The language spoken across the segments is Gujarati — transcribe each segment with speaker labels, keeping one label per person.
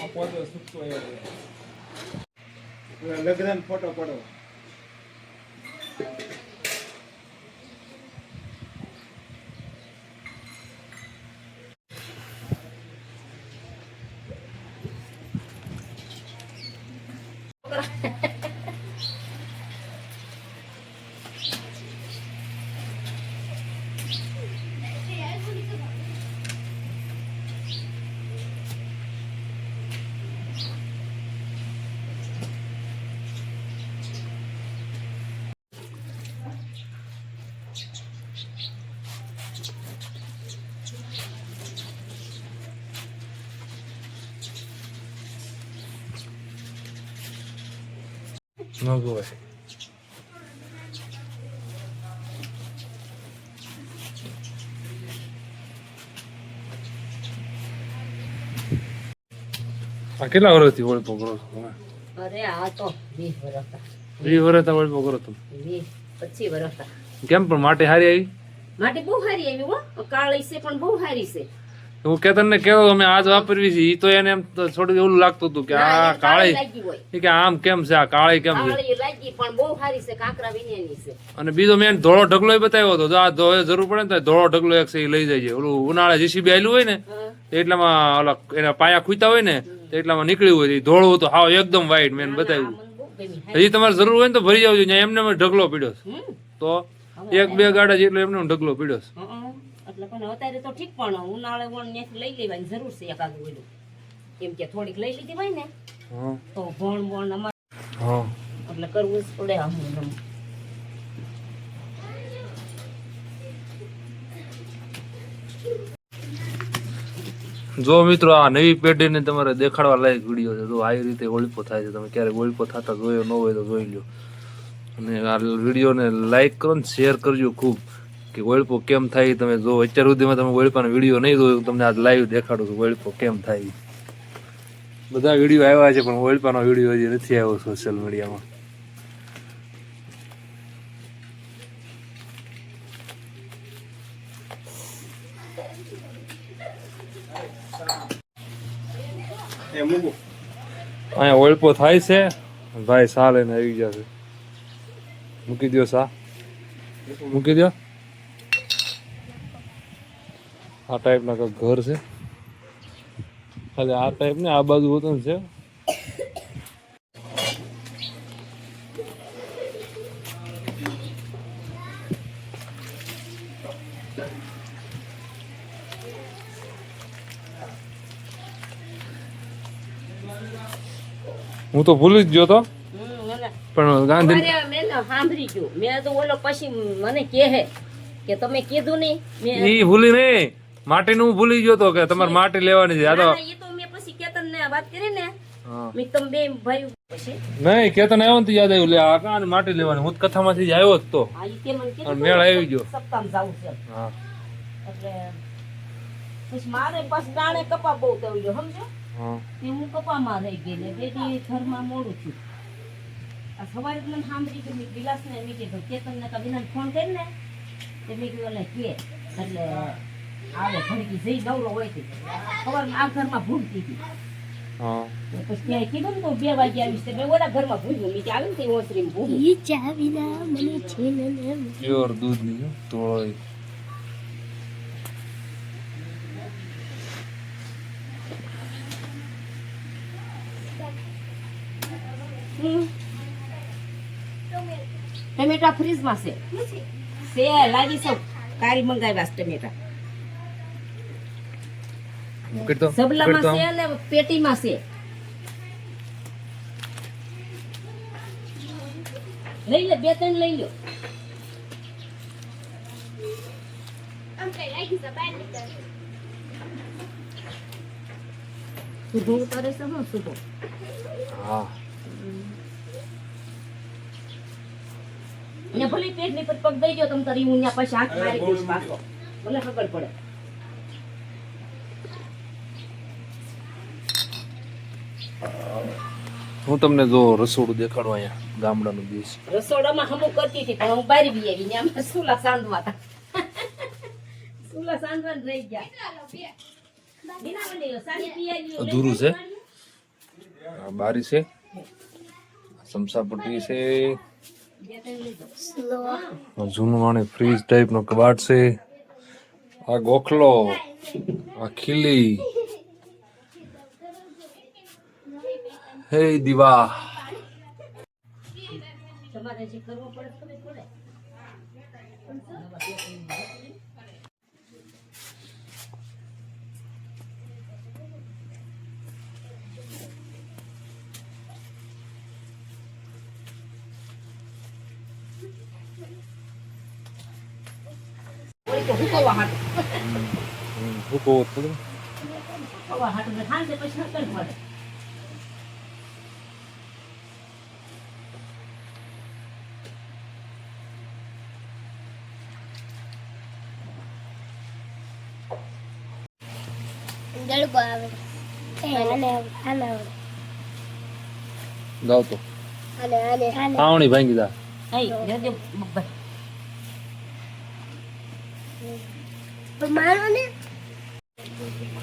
Speaker 1: આ પોતો સૂકતો એવો લગ્ન ફોટો પડો.
Speaker 2: ન ગોવાય આ કેટલા વર્ષથી વળપો કરો છો તમે
Speaker 3: અરે આ તો વીસ વર્ષ
Speaker 2: વીસ વર્ષથી ઓળખો કરો તમે
Speaker 3: વીસ પચીસ વર્ષ
Speaker 2: કેમ પણ માટે હારી આવી
Speaker 3: માટે બહુ સારી આવી હો કાળી છે પણ બહુ સારી છે
Speaker 2: હું કે તને કેવો અમે આજ વાપરવી છે એ તો એને એમ તો થોડું એવું લાગતું હતું કે આ કાળી કે આમ કેમ છે આ કાળી કેમ છે? અને બીજો મેં ધોળો ઢગલો બતાવ્યો હતો જો આ ધોળે જરૂર પડે ને તો ધોળો ઢગલો એક છે એ લઈ જાય છે. ઓલું ઉનાળે જીસીબી આવેલું હોય ને એટલામાં ઓલા એના પાયા ખૂતા હોય ને એટલામાં નીકળ્યું હોય એ ધોળું હતું હાવ એકદમ વ્હાઈટ મેં બતાવ્યું. હજી તમારે જરૂર હોય ને તો ભરી જાવજો ત્યાં એમને એમ ઢગલો પીડ્યો તો એક બે ગાડા જેટલો એમને એમ ઢગલો પીડ્યો.
Speaker 3: એટલે પણ અત્યારે તો ઠીક પણ ઉનાળે વણ ત્યાંથી લઈ લેવાની જરૂર છે એકાદું ઓલું કેમ કે થોડીક લઈ લીધી હોય ને તો ભણ ભણ અમારે એટલે કરવું જ પડે આમ આમ.
Speaker 2: જો મિત્રો આ નવી પેઢીને તમારે દેખાડવા લાયક વીડિયો છે. જો આવી રીતે ઓળપો થાય છે. તમે ક્યારેક ઓળપો થતા જોયો ન હોય તો જોઈ લો અને આ વિડીયોને લાઈક કરો ને શેર કરજો ખૂબ. કે વળપો કેમ થાય તમે જો અત્યાર સુધીમાં તમે વળપાનો વીડિયો નહીં જોયો તમને આજ લાઈવ દેખાડું છું વળપો કેમ થાય. બધા વીડિયો આવ્યા છે પણ વળપાનો વીડિયો હજી નથી આવ્યો સોશિયલ મીડિયામાં અહીંયા ઓળપો થાય છે. ભાઈ સા લઈને આવી ગયા છે. મૂકી દો સા. મૂકી દો આ ટાઈપના કંઈક ઘર છે? ખાલી આ ટાઈપ ને આ બાજુ હોતું છે. હું તો ભૂલી જ ગયો તો. પણ ગાંધી
Speaker 3: મેં સાંભળી ગયું. મેં તો ઓલો પછી મને કહે કે તમે કીધું નહીં. મેં
Speaker 2: ઈ ભૂલી નહીં. માટીનું હું ભૂલી ગયો તો કે તમારે માટી લેવાની છે. આ તો
Speaker 3: ના, ના, એ તો મેં પછી કેતન વાત કરી ને. મેં તમે બે ભાઈ પછી
Speaker 2: નહીં કેતન આવ્યો ને યાદ આવ્યું લે આ કાન માટી લેવાની? હું કથામાંથી જ આવ્યો જ તો. અને મેળ આવી ગયો.
Speaker 3: સપ્તાહ જાવું છે.
Speaker 2: હા.
Speaker 3: એટલે પછી મારે દાણે કપા બહુ સમજો?
Speaker 2: હા.
Speaker 3: હું કપામાં રહી ગઈ ને બેટી ઘરમાં મોડું આ સવારે મને સાંભળી કે મેં ગિલાસ ને મેં કીધું કેતન ને કવિના ફોન કરી ને તે મેં કીધું એટલે કે એટલે આવે ઘડી જઈ દવડો હોય તે. ખબર આ ઘરમાં ભૂલતી હતી પછી કીધું ને તો બે વાગે આવીશ તે. મેં ઓલા ઘરમાં ભૂલ્યું મેં આવી ને તે
Speaker 4: ઈ ચા વિના મને છે ને
Speaker 2: પ્યોર દૂધની તોળો
Speaker 3: હમ. ટમેટા ફ્રીજમાં છે. છે? લાવી સૌ. કારી મંગાવ્યા છે ટમેટા.
Speaker 2: કરતો
Speaker 3: સબલામાં છે અને પેટીમાં છે. લઈ લે બે ત્રણ લઈ લો. સુધું કરે છે હું સુધું
Speaker 2: હા.
Speaker 3: ને ભલે પેટની પર પગ દઈ ગયો તમ તારી હું પછી હાથ મારી દઈશ પાછો. ભલે ખબર પડે.
Speaker 2: હું તમને જો રસોડું દેખાડું અહીંયા ગામડાનું દેશ
Speaker 3: રસોડામાં હમું કરતી હતી પણ હું બારી બી આવી ને આમાં સુલા સાંધવા હતા. સુલા સાંધવા રહી ગયા. બીના વળી સારી પી આવી,
Speaker 2: અધૂરું છે? આ બારી છે? સમસા પટ્ટી છે? જૂનું આને ફ્રીજ ટાઈપ નો કબાટ છે? આ ગોખલો આ ખીલી. કહું થોડું
Speaker 3: હુકવા હાટ ને ખાંડે પછી નકર પડે
Speaker 4: ગળબો આવે એ આને આવડે, આને આવડે.
Speaker 2: જાવ તો
Speaker 4: આને આને આને
Speaker 2: પાવણી ભાંગી દા
Speaker 3: હઈ રેજો બબ્બર
Speaker 4: પણ મારો ને
Speaker 2: શુભમ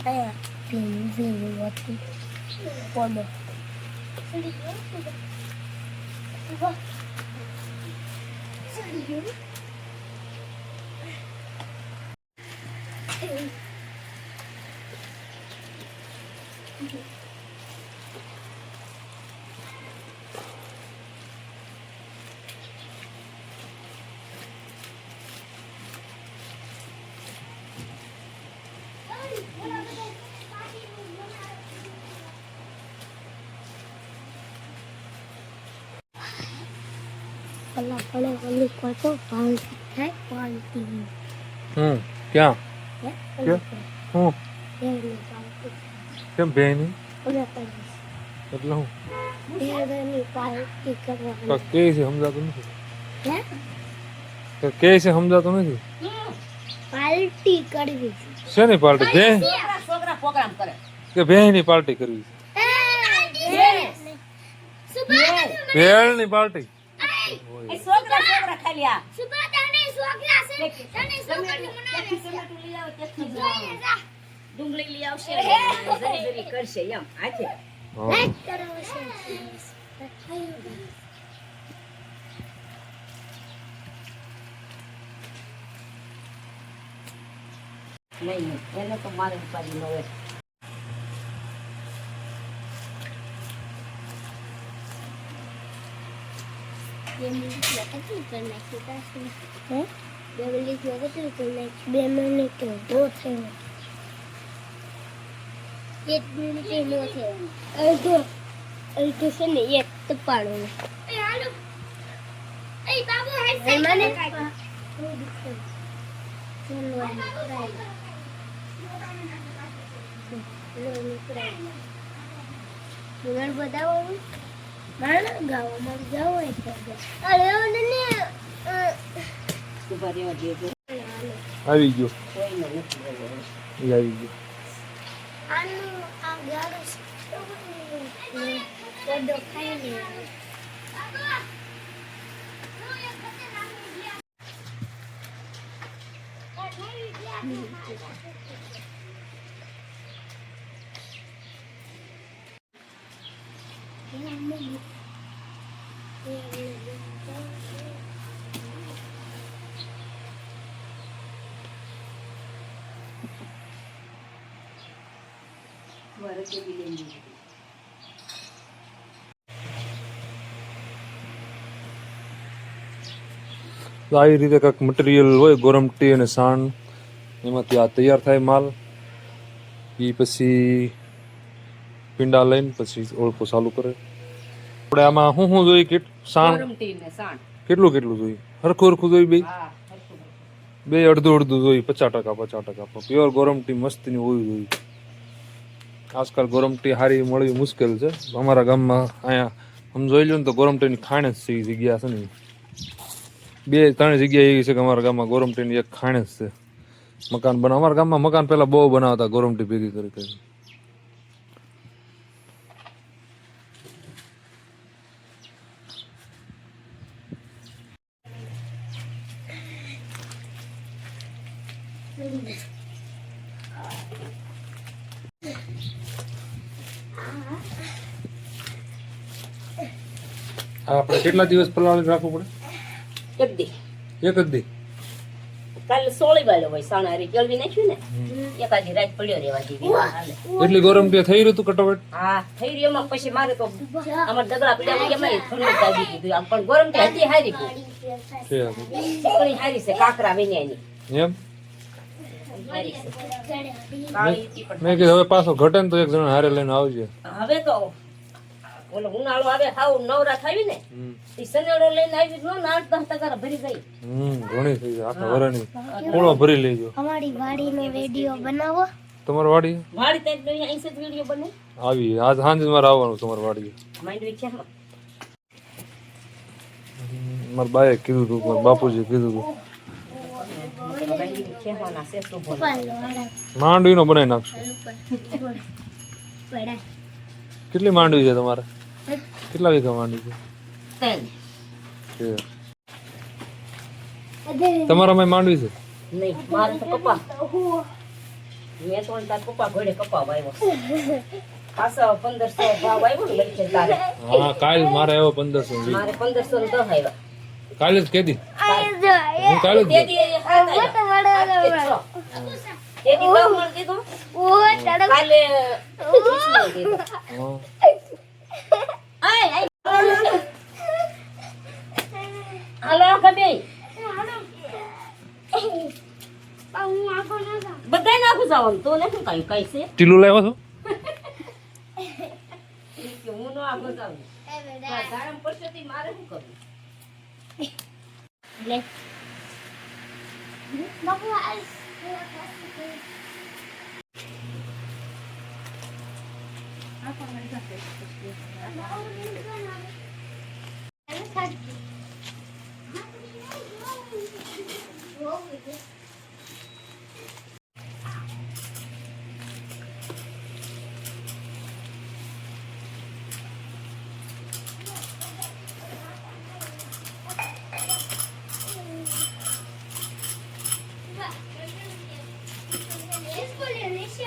Speaker 4: અહીંયા ભીનું ભીનું હતું પોડો પેલા પડે ઓલી કોઈ તો પાલટી થાય પાલટી
Speaker 2: હમ ક્યાં
Speaker 4: હે
Speaker 2: ક્યાં? હું
Speaker 4: બેની પાલટી
Speaker 2: કેમ બેની
Speaker 4: ઓલે કરીશ
Speaker 2: એટલે હું
Speaker 4: બેની પાલટી કરવાની
Speaker 2: કાંઈક કે છે સમજાતું નથી
Speaker 4: હે
Speaker 2: કાંઈક કે છે સમજાતું નથી
Speaker 4: પાલટી કરવી
Speaker 2: શેની પાર્ટી બે
Speaker 3: છોકરા છોકરા પ્રોગ્રામ કરે
Speaker 2: કે બેની પાર્ટી કરવી ભેળની પાર્ટી
Speaker 3: એ છોકરા છોકરા ખાલી
Speaker 4: તને છોકરા છે તને
Speaker 3: ત્યાંથી ટમેટું લઈ આવે ત્યાંથી જ ડુંગળી લઈ આવશે જરી જરી કરશે એમ. હાથે.
Speaker 4: લાઈક કરો
Speaker 3: નહીં એનો એને તો મારે ઉપાડી ન હોય
Speaker 4: બે મિનિટ કેટલી કરી નાખી પાછી હે બે મિનિટમાં કેટલી કરી નાખી બે મિનિટ ઊભો થયો એક મિનિટ નો થયો અડધો અડધો છે ને એક તપાડો મને ડોલર બતાવો
Speaker 2: આવી ગયો. આવી ગયો.
Speaker 4: આનું આ
Speaker 2: લાવી રીતે કંઈક મટીરિયલ હોય ગોરમટી અને સાણ, એમાંથી આ તૈયાર થાય માલ. એ પછી પીંડા લઈને પછી ઓળખો ચાલુ કરે. આપણે આમાં શું શું જોઈએ? કેટ સાણ? કેટલું કેટલું જોઈએ? હરખું હરખું જોઈએ બે. બે અડધું અડધું જોઈએ પચાસ ટકા પચાસ ટકા. પ્યોર ગોરમટી મસ્તની હોવી જોઈએ. આજકાલ ગોરમટી સારી મળવી મુશ્કેલ છે. અમારા ગામમાં અહીંયા આમ જોઈ લો ને તો ગોરમટીની ખાણ જ છે જગ્યા છે ને. બે ત્રણ જગ્યા એવી છે કે અમારા ગામમાં ગોરમટીની એક ખાણ જ છે. મકાન બના અમારા ગામમાં મકાન પહેલા બહુ બનાવતા ગોરમટી ભેગી કરી કરી કેટલા દિવસ પલાળી રાખવું પડે?
Speaker 3: એક દી.
Speaker 2: એક જ દી?
Speaker 3: કાલે સોળી વાળો હોય સાણા હારી કેળવી નાખ્યું ને? એકાદી રાત પડ્યો રહેવા દીધી હાલે.
Speaker 2: ગરમ ગોરમટી થઈ રહ્યું તું કટોકટ
Speaker 3: હા થઈ રહ્યું. એમાં પછી મારે તો અમાર દગડા પડ્યા દીધું આમ. પણ ગરમ કે હતી હારી ગઈ
Speaker 2: છે
Speaker 3: છોકરી હારી છે કાકરા વિન્યાની
Speaker 2: એમ?
Speaker 3: પણ
Speaker 2: મેં કીધું હવે પાછો ઘટે ને તો એક જણા હારે લઈને આવજે.
Speaker 3: હવે તો ઓલો ઉનાળો આવે હાવ નવરા થાવી ને ઈ સનેડો લઈને આવી જો નાળ દસ ટકા ભરી ગઈ.
Speaker 2: હમ ઘણી થઈ ગઈ. આખા વરાની પૂળો ભરી લેજો.
Speaker 4: અમારી વાડીનો વિડિયો બનાવો.
Speaker 2: તમારી વાડી?
Speaker 3: વાડી તે તો અહીંયા અહીંથી જ બને.
Speaker 2: આવી આજ સાંજે મારે આવવાનું તમારી વાડી
Speaker 3: માંડવી છે.
Speaker 2: મારા બાએ કીધું હતું મારા બાપુજી કીધું હતું
Speaker 3: માંડવી ના
Speaker 2: માંડવીનો બનાવી નાખશું. કેટલી માંડવી છે તમારે? કેટલા વીઘા માંડી છે? તમારામાં માંડવી છે?
Speaker 3: નહીં મારે તો કપા. મેં તો તાર કપા ઘોડે કપા વાવ્યો. પાછો પંદરસો ભાવ આવ્યો ને વચ્ચે તારે.
Speaker 2: હા કાલ મારે આવ્યો પંદરસો
Speaker 3: મારે પંદરસો ને દસ આવ્યા.
Speaker 2: કાલે જ કેદી હું કાલે જ
Speaker 3: કાલે વીસ મણ દીધું
Speaker 2: હા.
Speaker 3: આય આય હાલો કબે બધાય નાખું જવાનું તો નથી કઈ કઈ છે?
Speaker 2: ટીલું લાવ્યો છો?
Speaker 3: હું નો આગળ જાઉં ધારમ પડશે મારે શું કરવું?
Speaker 4: લે.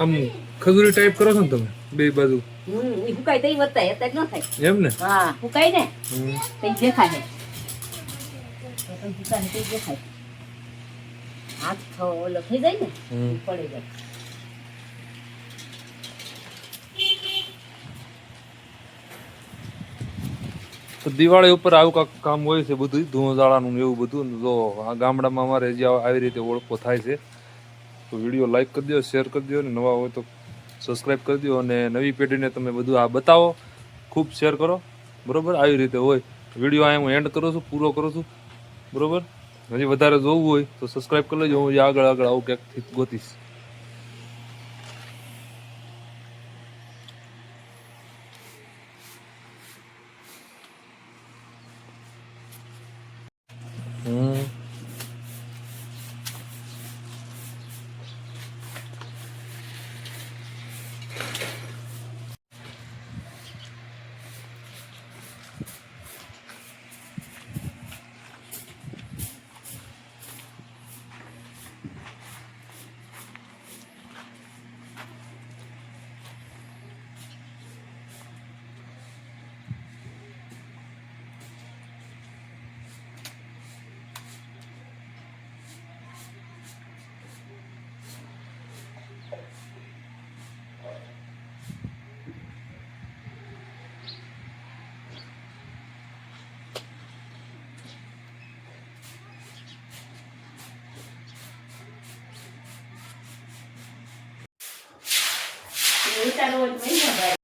Speaker 2: આમ ખજૂરી ટાઈપ કરો છો ને તમે બે બાજુ?
Speaker 3: હુકાય તઈ વધતા અત્યારે ન થાય.
Speaker 2: એમ ને?
Speaker 3: હા હુકાય ને. તઈ દેખાય. તઈ દેખાય. હાથ ઓલો થઈ જાય ને પડી જાય.
Speaker 2: તો દિવાળી ઉપર આવું કાંક કામ હોય છે બધું ધુંધાળાનું ને એવું બધું? તો જો આ ગામડામાં અમારે જે આવી રીતે ઓળખો થાય છે. તો વીડિયો લાઈક કરી દો શેર કરી દો અને નવા હોય તો સબસ્ક્રાઈબ કરી દો અને નવી પેઢીને તમે બધું આ બતાવો. ખૂબ શેર કરો. બરોબર? આવી રીતે હોય. વીડિયો અહીંયા હું એન્ડ કરું છું પૂરો કરું છું. બરોબર? હજી વધારે જોવું હોય તો સબસ્ક્રાઈબ કરી લેજો. હું આગળ આગળ આવું ક્યાંકથી ગોતીશ હમ
Speaker 3: ઉતારો હોય તો મહિના